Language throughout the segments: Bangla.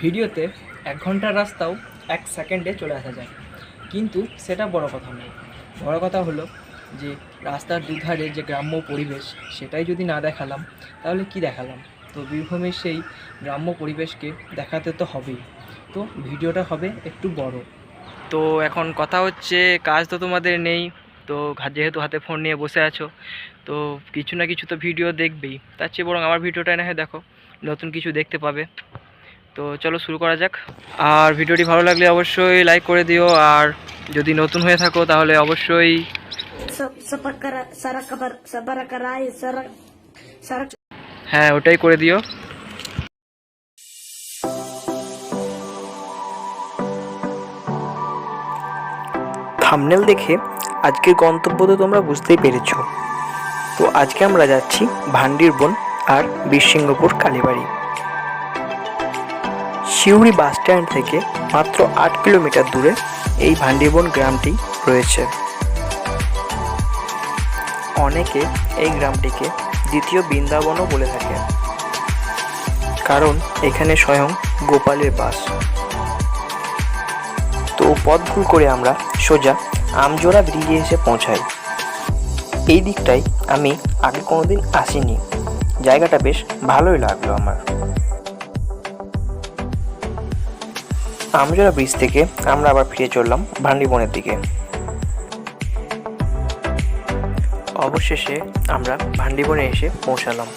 ভিডিওতে এক ঘণ্টার রাস্তাও এক সেকেন্ডে চলে আসা যায়। কিন্তু সেটা বড় কথা নয়। বড় কথা হলো যে রাস্তার দুধারে যে গ্রাম্য পরিবেশ সেটাই যদি না দেখালাম, তাহলে কি দেখালাম? তো বীরভূমের সেই গ্রাম্য পরিবেশকে দেখাতে তো হবেই। তো ভিডিওটা হবে একটু বড়। তো এখন কথা হচ্ছে, কাজ তো তোমাদের নেই। তো যেহেতু হাতে ফোন নিয়ে বসে আছো, তো কিছু না কিছু তো ভিডিও দেখবেই। তার চেয়ে বরং আমার ভিডিওটা না হয় দেখো, নতুন কিছু দেখতে পাবে। তো চলো শুরু করা যাক। আর ভিডিওটি ভালো লাগলে অবশ্যই লাইক করে দিও আর যদি নতুন হয়ে থাকো তাহলে অবশ্যই হ্যাঁ ওটাই করে দিও। থামনেল দেখে আজকের গন্তব্য তো তোমরা বুঝতেই পেরেছ। তো আজকে আমরা যাচ্ছি ভান্ডির বন আর বীরসিংহপুর কালীবাড়ি। সিউড়ি বাস স্ট্যান্ড থেকে মাত্র আট কিলোমিটার দূরে এই ভান্ডিবন গ্রামটি রয়েছে। অনেকে এই গ্রামটিকে দ্বিতীয় বৃন্দাবনও বলে থাকে কারণ এখানে স্বয়ং গোপালের বাস। তো পথ ভুল করে আমরা সোজা আমজোড়া ব্রিজে এসে পৌঁছাই। এই দিকটাই আমি আগে কোনোদিন আসিনি। জায়গাটা বেশ ভালোই লাগল আমার। আমজোড়া ব্রিজ থেকে আমরা আবার ফিরে চললাম ভান্ডিবনের দিকে। অবশেষে আমরা ভান্ডিবনে এসে পৌঁছালাম।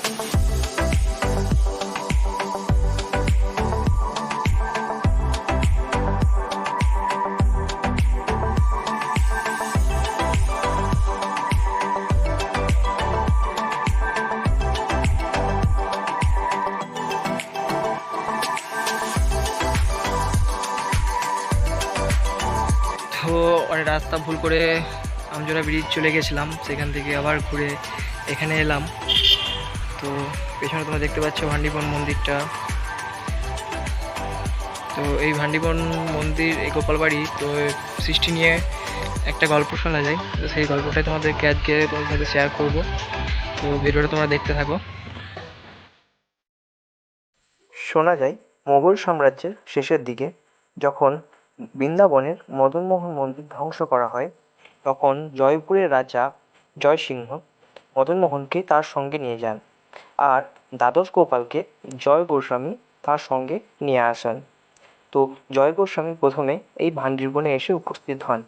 অনেক রাস্তা ভুল করে আমজোড়া ব্রিজ চলে গেছিলাম, সেখান থেকে আবার ঘুরে এখানে এলাম। তো পেছনে তোমরা দেখতে পাচ্ছ ভান্ডিবন মন্দিরটা। তো এই ভান্ডিবন মন্দির, এই গোপালবাড়ি, তো সৃষ্টি নিয়ে একটা গল্প শোনা যায়। তো সেই গল্পটাই তোমাদেরকে আজকে তোমাদের সাথে শেয়ার করব। তো ভিডিওটা তোমরা দেখতে থাকো। শোনা যায়, মোগল সাম্রাজ্যের শেষের দিকে, যখন বৃন্দাবনের মদনমোহন মন্দির ধ্বংস করা হয়। তখন জয়পুরের রাজা জয়সিংহ মদনমোহনকে তার সঙ্গে নিয়ে যান আর দ্বাদশ গোপালকে জয় গোস্বামী তার সঙ্গে নিয়ে আসেন। তো জয় গোস্বামী প্রথমে এই ভান্ডিরবনে এসে উপস্থিত হন।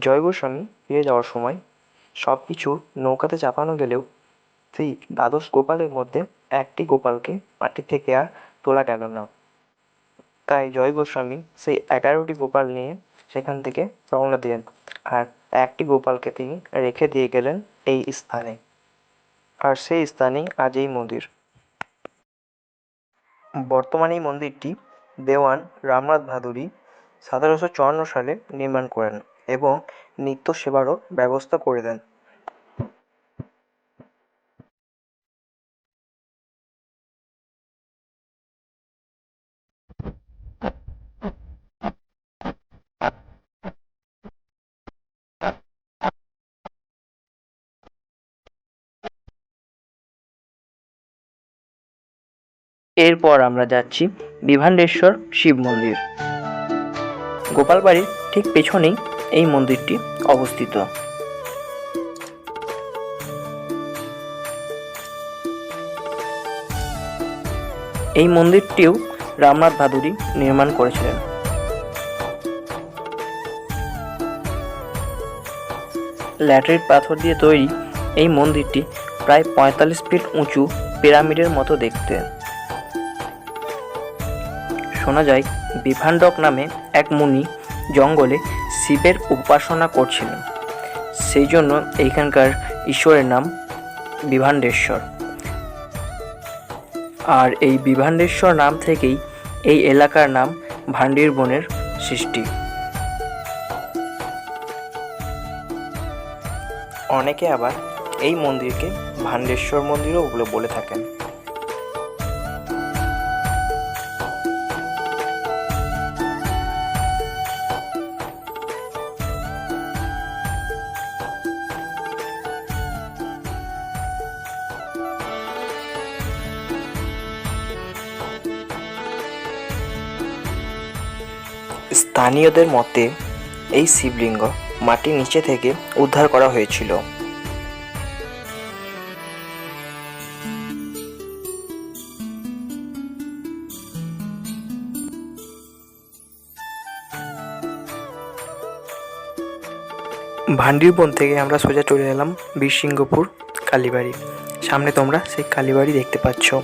জয় গোস্বামী ফিরে যাওয়ার সময় সব কিছু নৌকাতে চাপানো গেলেও সেই দ্বাদশ গোপালের মধ্যে একটি গোপালকে মাটি থেকে আর তোলা গেল না। তাই জয় গোস্বামী সেই এগারোটি গোপাল নিয়ে সেখান থেকে রওনা দিলেন। আর একটি গোপালকে তিনি রেখে দিয়ে গেলেন এই স্থানে। আর সেই স্থানেই আজ এই মন্দির। বর্তমানে এই মন্দিরটি দেওয়ান রামনাথ ভাদুরী সতেরোশো চুয়ান্ন সালে নির্মাণ করেন এবং নিত্য সেবারও ব্যবস্থা করে দেন। এরপর আমরা যাচ্ছি বিভান্ডেশ্বর শিব মন্দির। গোপালবাড়ির ঠিক পেছনেই এই মন্দিরটি অবস্থিত। এই মন্দিরটিও রামনাথ ভাদুরী নির্মাণ করেছিলেন। ল্যাটেরাইট পাথর দিয়ে তৈরি এই মন্দিরটি প্রায় পঁয়তাল্লিশ ফিট উঁচু পিরামিডের মতো দেখতে। শোনা যায়, বিভান্ডক নামে এক মুনি জঙ্গলে শিবের উপাসনা করছিলেন। সেই জন্য এইখানকার ঈশ্বরের নাম বিভান্ডেশ্বর। আর এই বিভান্ডেশ্বর নাম থেকেই এই এলাকার নাম ভান্ডির বনের সৃষ্টি। অনেকে আবার এই মন্দিরকে ভান্ডেশ্বর মন্দিরও বলে থাকেন। স্থানীয়দের মতে, এই শিবলিঙ্গ মাটির নিচে থেকে উদ্ধার করা হয়েছিল। ভান্ডিরবন থেকে আমরা সোজা চলে এলাম বীরসিংহপুর, কালীবাড়ি। সামনে তোমরা সেই কালীবাড়ি দেখতে পাচ্ছ।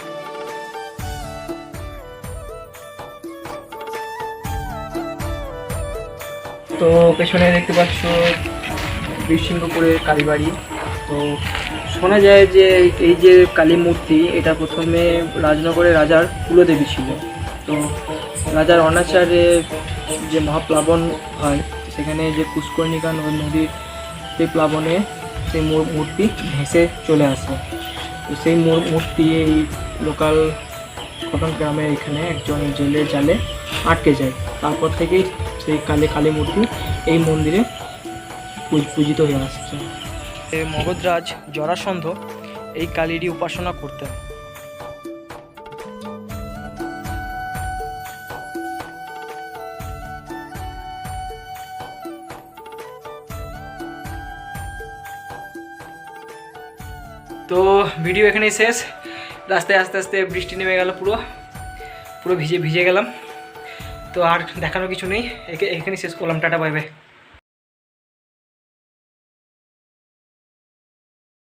তো পেছনে দেখতে পাচ্ছ বীরসিংহপুরের কালীবাড়ি। তো শোনা যায় যে এই যে কালী মূর্তি, এটা প্রথমে রাজনগরের রাজার কুলদেবী ছিল। তো রাজার অনাচারে যে মহাপ্লাবন হয়, সেখানে যে পুষ্করণিকা নদীর সেই প্লাবনে সেই মূর্তি ভেসে চলে আসে। তো সেই মূর- মূর্তি এই লোকাল কটন গ্রামের এখানে একজন জেলে জালে আটকে যায়। তারপর থেকেই সেই কালী কালী মূর্তি এই মন্দিরে পূজিত হয়ে আসছে। মগধরাজ জরাসন্ধ এই কালীরই উপাসনা করতেন। তো ভিডিও এখানেই শেষ। রাস্তায় আস্তে আস্তে বৃষ্টি নেমে গেল পুরো। পুরো ভিজে ভিজে গেলাম। তো আর দেখানোর কিছু নেই। এখানে শেষ করলাম। Tata bye bye.